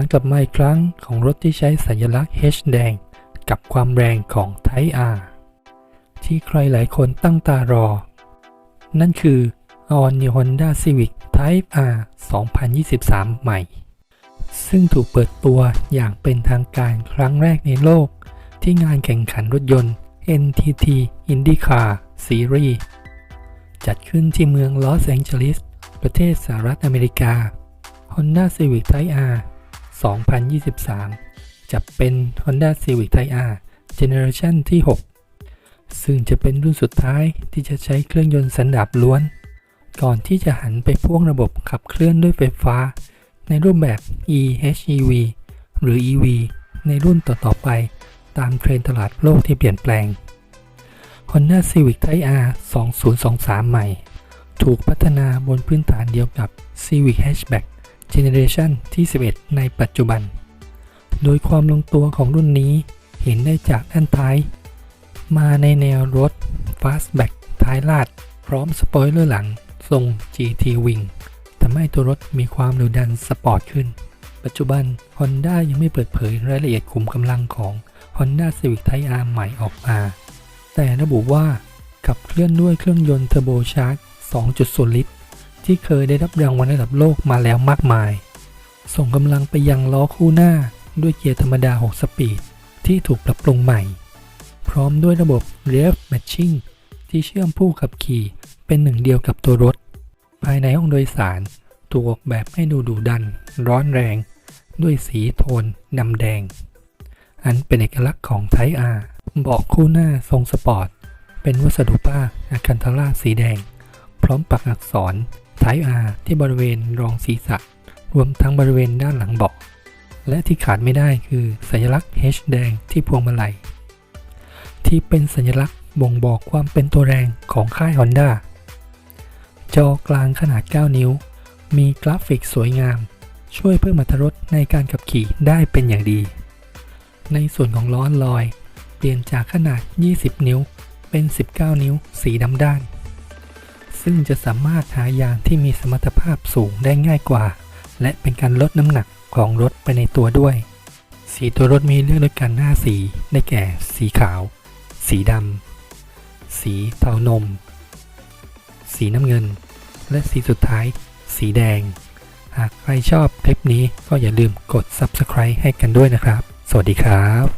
การกลับมาอีกครั้งของรถที่ใช้สัญลักษณ์ H แดง กับความแรงของ Type R ที่ใครหลายคนตั้งตารอ นั่นคือ All New Honda Civic Type R 2023 ใหม่ ซึ่งถูกเปิดตัวอย่างเป็นทางการครั้งแรกในโลก ที่งานแข่งขันรถยนต์ NTT IndyCar Series จัดขึ้นที่เมืองลอสแองเจลิส ประเทศสหรัฐอเมริกา Honda Civic Type R 2023 จะเป็น Honda Civic Type R Generation ที่ 6 ซึ่งจะเป็นรุ่นสุดท้ายที่จะใช้เครื่องยนต์สันดาปล้วน ก่อนที่จะหันไปพ่วงระบบขับเคลื่อนด้วยไฟฟ้า ในรูปแบบ eHEV หรือ EV ในรุ่นต่อๆไปตามเทรนตลาดโลกที่เปลี่ยนแปลง Honda Civic Type R 2023 ใหม่ ถูกพัฒนาบนพื้นฐานเดียวกับ Civic Hatchback Generation ที่ 11 ในปัจจุบัน โดยความลงตัวของรุ่นนี้เห็นได้จากด้านท้าย มาในแนวรถ Fastback ท้ายลาด พร้อมสปอยเลอร์หลัง ทรง GT Wing ทำให้ตัวรถมีความดุดันสปอร์ตขึ้น ปัจจุบัน Honda ยังไม่เปิดเผยรายละเอียดขุมกำลังของ Honda Civic Type R ใหม่ออกมา แต่ระบุว่าขับเคลื่อนด้วยเครื่องยนต์เทอร์โบชาร์จ 2.0 ลิตร ที่เคยได้รับรางวัลระดับโลกมาแล้วมากมาย ส่งกำลังไปยังล้อคู่หน้าด้วยเกียร์ธรรมดา 6 สปีด ที่ถูกปรับปรุงใหม่ พร้อมด้วยระบบ Rev Matching ที่เชื่อมผู้ขับขี่เป็นหนึ่งเดียวกับตัวรถ ภายในห้องโดยสารถูกออกแบบให้ดูดุดัน ร้อนแรง ด้วยสีโทนดำแดง อันเป็นเอกลักษณ์ของไทอาร์เบอกคู่หน้าทรงสปอร์ต เป็นวัสดุป้าอะคันทาร่าสีแดง พร้อมปักอักษร ไทอาร์ที่บริเวณรองศีรษะ รวมทั้งบริเวณด้านหลังเบาะ และที่ขาดไม่ได้คือสัญลักษณ์ H แดงที่พวงมาลัย ที่เป็นสัญลักษณ์บ่งบอกความเป็นตัวแรงของค่าย Honda จอกลางขนาด 9 นิ้ว มีกราฟิกสวยงาม ช่วยเพิ่มอรรถรสในการขับขี่ได้เป็นอย่างดี ในส่วนของล้อลอย เปลี่ยนจากขนาด 20 นิ้วเป็น 19 นิ้ว สีดำด้าน ซึ่งจะสามารถหายางที่มีสมรรถภาพสูงได้ง่ายกว่า และเป็นการลดน้ำหนักของรถไปในตัวด้วย สีตัวรถมีเลือกด้วยกันหน้าสีได้แก่ สีขาว สีดำสีเทานม สีน้ำเงิน และสีสุดท้าย สีแดง หากใครชอบคลิปนี้ก็อย่าลืมกด subscribe ให้กันด้วยนะครับ สวัสดีครับ